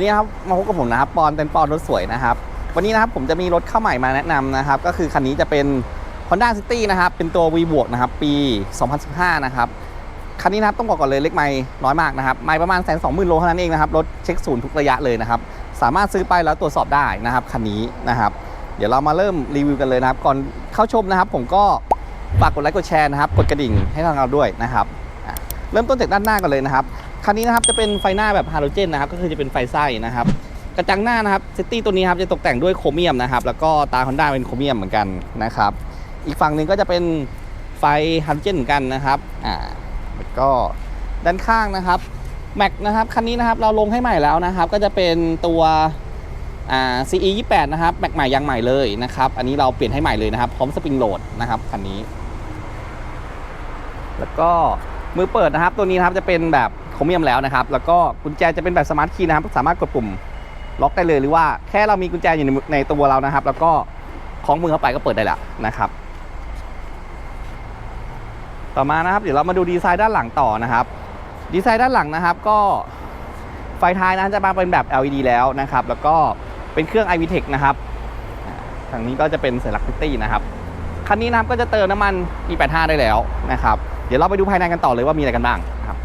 วันนี้ครับมาพบกับผมนะครับปอนเป็นปอนรถสวยนะครับ วันนี้นะครับผมจะมีรถเข้าใหม่มาแนะนำนะครับ ก็คือคันนี้จะเป็น Honda City นะครับ เป็นตัว V บวกนะครับ ปี 2015 นะครับ คันนี้นะครับต้องบอกก่อนเลยเล็กไม่น้อยมากนะครับ ไม่ประมาณแสนสองหมื่นโลเท่านั้นเองนะครับ รถเช็คศูนย์ทุกระยะเลยนะครับ สามารถซื้อไปแล้วตรวจสอบได้นะครับคันนี้นะครับ เดี๋ยวเรามาเริ่มรีวิวกันเลยนะครับ ก่อนเข้าชมนะครับ ผมก็ฝากกดไลค์กดแชร์นะครับ กดกระดิ่งให้ทางเราด้วยนะครับ เริ่มต้นจากด้านหน้ากันเลยนะครับ คันนี้นะครับจะเป็นไฟหน้าแบบฮาโลเจนนะครับก็คือจะเป็นไฟไส้นะครับกระจังหน้านะครับซิตี้ตัวนี้ครับจะตกแต่งด้วยโครเมียมนะครับแล้วก็ตาฮอนด้าเป็นโครเมียมเหมือนกันนะครับอีกฝั่งหนึ่งก็จะเป็นไฟฮาโลเจนเหมือนกันนะครับอ่าแล้วก็ด้านข้างนะครับแม็กนะครับคันนี้นะครับเราลงให้ใหม่แล้วนะครับ ก็จะเป็นตัวอ่า CE 28นะครับแม็กใหม่ยางใหม่เลยนะครับอันนี้เราเปลี่ยนให้ใหม่เลยนะครับพร้อมสปริงโหลดนะครับคันนี้ แล้วก็มือเปิดนะครับตัวนี้นะครับจะเป็นแบบ รเมียมแล้วนะครับ แล้วก็กุญแจจะเป็นแบบสมาร์ทคีย์นะครับ สามารถกดปุ่มล็อกได้เลยหรือว่าแค่เรามีกุญแจอยู่ในตัวเรานะครับ แล้วก็คล้องมือเข้าไปก็เปิดได้แล้วนะครับ ต่อมานะครับ เดี๋ยวเรามาดูดีไซน์ด้านหลังต่อนะครับ ดีไซน์ด้านหลังนะครับ ก็ไฟท้ายนะจะมาเป็นแบบ LED แล้วนะครับ แล้วก็เป็นเครื่อง iV Tech นะครับทางนี้ก็จะเป็นสัญลักษณ์พิตตี้นะครับคันนี้นะครับก็จะเติมน้ำมัน E85 ได้แล้วนะครับ เดี๋ยวเราไปดูภายในกันต่อเลยว่ามีอะไรกันบ้างนะครับ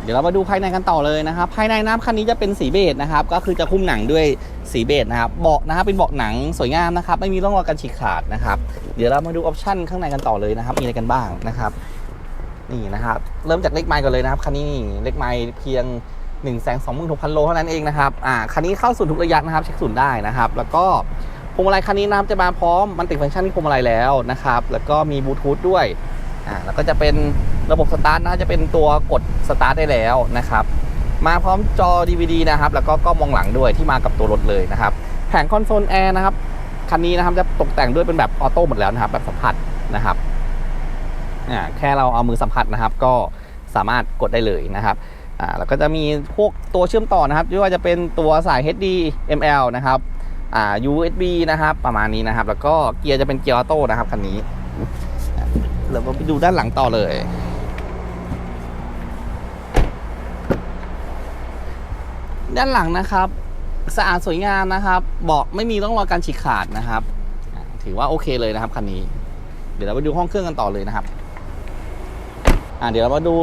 เดี๋ยวเรามาดูภายในกันต่อเลยนะครับ ภายในน้ำคันนี้จะเป็นสีเบจนะครับ ก็คือจะคุ้มหนังด้วยสีเบจนะครับ เบาะนะครับเป็นเบาะหนังสวยงามนะครับ ไม่มีร่องรอยการฉีกขาดนะครับ เดี๋ยวเรามาดูออปชั่นข้างในกันต่อเลยนะครับ มีอะไรกันบ้างนะครับ นี่นะครับ เริ่มจากเล็กไมล์ก่อนเลยนะครับ คันนี้เล็กไมล์เพียง1นึ่งแสนสองหมื่นหกพันโลเท่านั้นเองนะครับ อ่า คันนี้เข้าศูนย์ทุกระยะนะครับ เช็คศูนย์ได้นะครับ แล้วก็พวงมาลัยคันนี้นะครับจะมาพร้อมมันติดฟังก์ชันที่พวงมาลัยแล้วนะครับ แล้วก็มีบลูทูธด้วย อ่า แล้วก็จะเป็น ระบบสตาร์ทนะจะเป็นตัวกดสตาร์ทได้แล้วนะครับ มาพร้อมจอ DVD นะครับ แล้วก็กล้องมองหลังด้วยที่มากับตัวรถเลยนะครับ แผงคอนโซลแอร์นะครับ คันนี้นะครับจะตกแต่งด้วยเป็นแบบออโต้หมดแล้วนะครับ แบบสัมผัสนะครับอ่าแค่เราเอามือสัมผัสนะครับ ก็สามารถกดได้เลยนะครับอ่าแล้วก็จะมีพวกตัวเชื่อมต่อนะครับไม่ว่าจะเป็นตัวสาย HDML นะครับอ่า USB นะครับ ประมาณนี้นะครับ แล้วก็เกียร์จะเป็นเกียร์ออโต้นะครับคันนี้อะเราไปดูด้านหลังต่อเลย ด้านหลังนะครับ สะอาดสวยงามนะครับเบาะไม่มีร่องรอยการฉีกขาดนะครับถือว่าโอเคเลยนะครับคันนี้ เดี๋ยวเราไปดูห้องเครื่องกันต่อเลยนะครับอ่าเดี๋ยวเรามาดู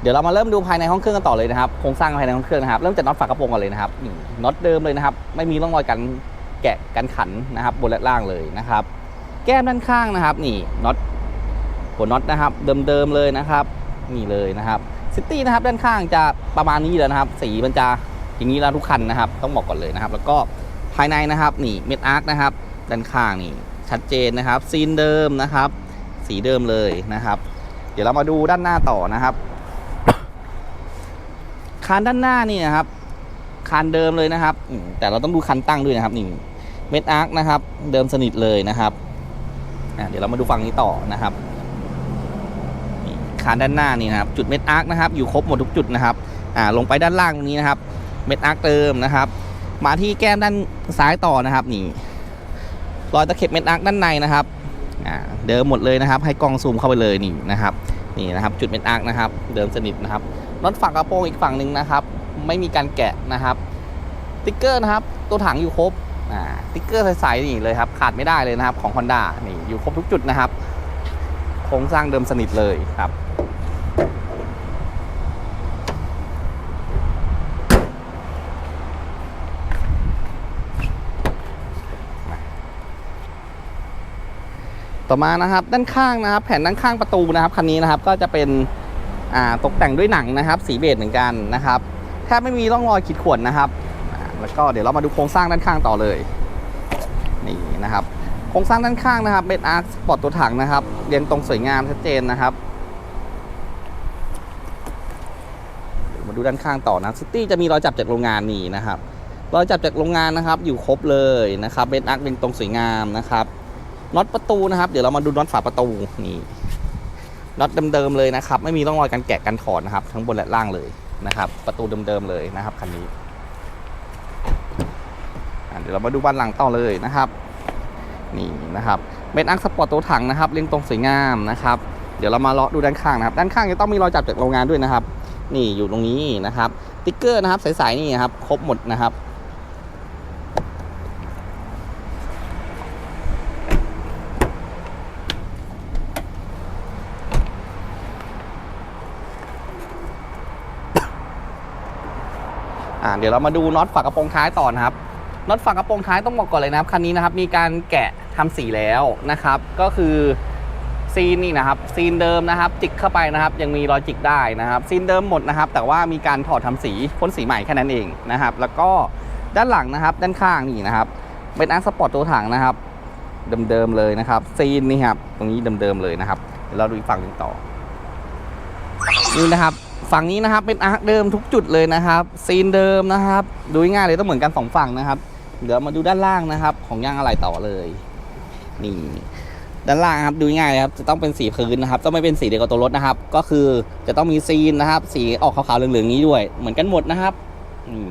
เดี๋ยวเรามาเริ่มดูภายในห้องเครื่องกันต่อเลยนะครับโครงสร้างภายในห้องเครื่องนะครับเริ่มจากน็อตฝากระโปรงก่อนเลยนะครับนี่น็อตเดิมเลยนะครับ ไม่มีร่องรอยการแกะกันขันนะครับ บนและล่างเลยนะครับ แก้มด้านข้างนะครับ นี่น็อตหัวน็อตนะครับ เดิมๆเลยนะครับ นี่เลยนะครับ ซิตี้นะครับด้านข้างจะประมาณนี้เลยนะครับ สีมันจะอย่างนี้แล้วทุกคันนะครับ ต้องบอกก่อนเลยนะครับ แล้วก็ภายในนะครับนี่เม็ดอาร์คนะครับด้านข้างนี่ชัดเจนนะครับซีนเดิมนะครับ สีเดิมเลยนะครับ เดี๋ยวเรามาดูด้านหน้าต่อนะครับคานด้านหน้านี่นะครับคานเดิมเลยนะครับ แต่เราต้องดูคันตั้งด้วยนะครับนี่เม็ดอาร์คนะครับ เดิมสนิทเลยนะครับเดี๋ยวเรามาดูฝั่งนี้ต่อนะครับ คานด้านหน้านี่นะครับจุดเม็ดอาร์คนะครับอยู่ครบหมดทุกจุดนะครับอ่าลงไปด้านล่างตรงนี้นะครับ เม็ดอาร์คเดิมนะครับ มาที่แก้มด้านซ้ายต่อนะครับนี่รอยตะเข็บเม็ดอาร์คด้านในนะครับอ่าเดิมหมดเลยนะครับ ให้กล้องซูมเข้าไปเลยนี่นะครับนี่นะครับจุดเม็ดอาร์คนะครับ เดิมสนิทนะครับน็อตฝั่งกระโปรงอีกฝั่งหนึ่งนะครับ ไม่มีการแกะนะครับติ๊กเกอร์นะครับตัวถังอยู่ครบอ่าติ๊กเกอร์ใสๆนี่เลยครับขาดไม่ได้เลยนะครับของ Honda นี่อยู่ครบทุกจุดนะครับ โครงสร้างเดิมสนิทเลยครับ ต่อมานะครับด้านข้างนะครับ แผ่นด้านข้างประตูนะครับคันนี้นะครับก็จะเป็นตกแต่งด้วยหนังนะครับ สีเบจเหมือนกันนะครับแทบไม่มีร่องรอยขีดข่วนนะครับแล้วก็เดี๋ยวเรามาดูโครงสร้างด้านข้างต่อเลยนี่นะครับโครงสร้างด้านข้างนะครับเป็นอาร์คสปอร์ตตัวถังนะครับเรียงตรงสวยงามชัดเจนนะครับเดี๋ยว มาดูด้านข้างต่อนะซิตี้จะมีรอยจับจากโรงงานนี่นะครับรอยจับจากโรงงานนะครับ อยู่ครบเลยนะครับเป็นอาร์คเรียงตรงสวยงามนะครับน็อตประตูนะครับ เดี๋ยวเรามาดูน็อตฝาประตูนี่น็อตเดิมๆเลยนะครับ ไม่มีร่องรอยการแกะกันถอดนะครับ ทั้งบนและล่างเลยนะครับ ประตูเดิมๆเลยนะครับคันนี้เดี๋ยวเรามาดูบ้านหลังต่อเลยนะครับ นี่นะครับเม็ดอักสปอร์ตตัวถังนะครับเรียงตรงสวยงามนะครับ เดี๋ยวเรามาเลาะดูด้านข้างนะครับ ด้านข้างจะต้องมีรอยจับจากโรงงานด้วยนะครับ นี่อยู่ตรงนี้นะครับติ๊กเกอร์นะครับใสๆนี่ครับ ครบหมดนะครับอ่าเดี๋ยวเรามาดูน็อตฝากระโปรงท้ายต่อนะครับน็อตฝากระโปรงท้ายต้องบอกก่อนเลยนะครับคันนี้นะครับมีการแกะทำสีแล้วนะครับ ก็คือ ซีนนี่นะครับซีนเดิมนะครับ จิกเข้าไปนะครับยังมีรอยจิกได้นะครับซีนเดิมหมดนะครับ แต่ว่ามีการถอดทำสีพ่นสีใหม่แค่นั้นเองนะครับ แล้วก็ด้านหลังนะครับ ด้านข้างนี่นะครับ เป็นอาร์สปอร์ตตัวถังนะครับ เดิมๆเลยนะครับ ซีนนี่ครับตรงนี้เดิมๆเลยนะครับเดี๋ยวเราดูอีกฝั่งหนึ่งต่อนี่นะครับฝั่งนี้นะครับเป็นอาร์คเดิมทุกจุดเลยนะครับซีนเดิมนะครับ ดูง่ายเลยต้องเหมือนกันสองฝั่งนะครับ เดี๋ยวมาดูด้านล่างนะครับ ของยางอะไหล่ต่อเลย นี่ ด้านล่างครับดูง่ายเลยครับจะต้องเป็นสีพื้นนะครับต้องไม่เป็นสีเดียวกับตัวรถนะครับ ก็คือจะต้องมีซีนนะครับ สีออกขาวๆเหลืองๆนี้ด้วย เหมือนกันหมดนะครับอืม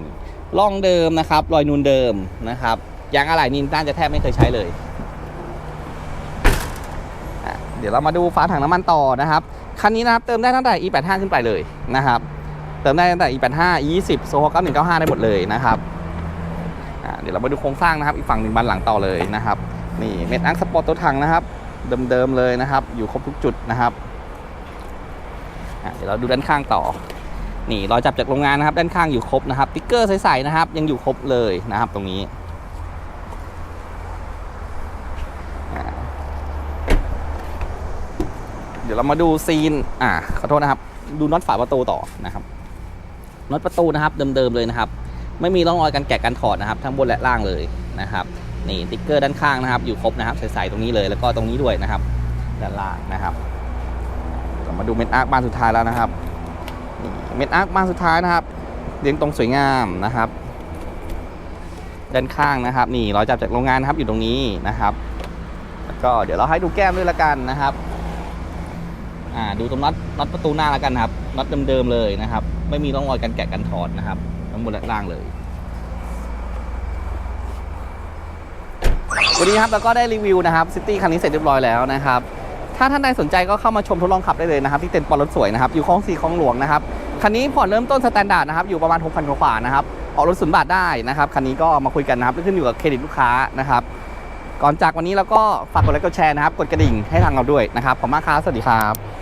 ร่องเดิมนะครับรอยนูนเดิมนะครับยางอะไหล่นี่น่านจะแทบไม่เคยใช้เลยเดี๋ยวเรามาดูฝาถังน้ำมันต่อนะครับคันนี้นะครับเติมได้ตั้งแต่ e85 ขึ้นไปเลยนะครับ เติมได้ตั้งแต่ e85 e20 โซฮอ9195 ได้หมดเลยนะครับเดี๋ยวเรามาดูโครงสร้างนะครับ อีกฝั่งหนึ่งบันหลังต่อเลยนะครับนี่เม็ดอังสปอร์ตตัวถังนะครับ เดิมๆเลยนะครับ อยู่ครบทุกจุดนะครับเดี๋ยวเราดูด้านข้างต่อ นี่รอยจับจากโรงงานนะครับ ด้านข้างอยู่ครบนะครับติ๊กเกอร์ใสๆนะครับ ยังอยู่ครบเลยนะครับ ตรงนี้เดี๋ยวเรามาดูซีน อ่า ขอโทษนะครับ ดูน็อตฝาประตูต่อนะครับ น็อตประตูนะครับ เดิมๆเลยนะครับ ไม่มีร่องรอยการแกะการถอดนะครับ ทั้งบนและล่างเลยนะครับ นี่ติ๊กเกอร์ด้านข้างนะครับ อยู่ครบนะครับใสๆตรงนี้เลยแล้วก็ตรงนี้ด้วยนะครับด้านล่างนะครับเรามาดูเม็ดอาร์คบานสุดท้ายแล้วนะครับเม็ดอาร์คบานสุดท้ายนะครับเรียงตรงสวยงามนะครับ ด้านข้างนะครับ นี่รอยจับจากโรงงานนะครับอยู่ตรงนี้นะครับแล้วก็เดี๋ยวเราให้ดูแก้มด้วยละกันนะครับอ่าดูตรงน็อตน็อตประตูหน้าล้วกันครับน็อตเดิมๆเลยนะครับ ไม่มีร่องรอยการแกะกันถอดนะครับทั้งบนและล่างเลย วันนี้ครับเราก็ได้รีวิวนะครับซิตี้คันนี้เสร็จเรียบร้อยแล้วนะครับ ถ้าท่านใดสนใจก็เข้ามาชมทดลองขับได้เลยนะครับ ที่เต็นท์ปอรถสวยนะครับ อยู่คลองสี่คลองหลวงนะครับ คันนี้ผ่อนเริ่มต้นสแตนดาร์ดนะครับ อยู่ประมาณ 6,000กว่านะครับ ออกรถศูนย์บาทได้นะครับ คันนี้ก็มาคุยกันนะครับขึ้นอยู่กับเครดิตลูกค้านะครับ ก่อนจากวันนี้เราก็ฝากกดไลค์กดแชร์นะครับ กดกระดิ่งให้ทางเราด้วยนะครับ ขอบคุณมากครับ สวัสดีครับ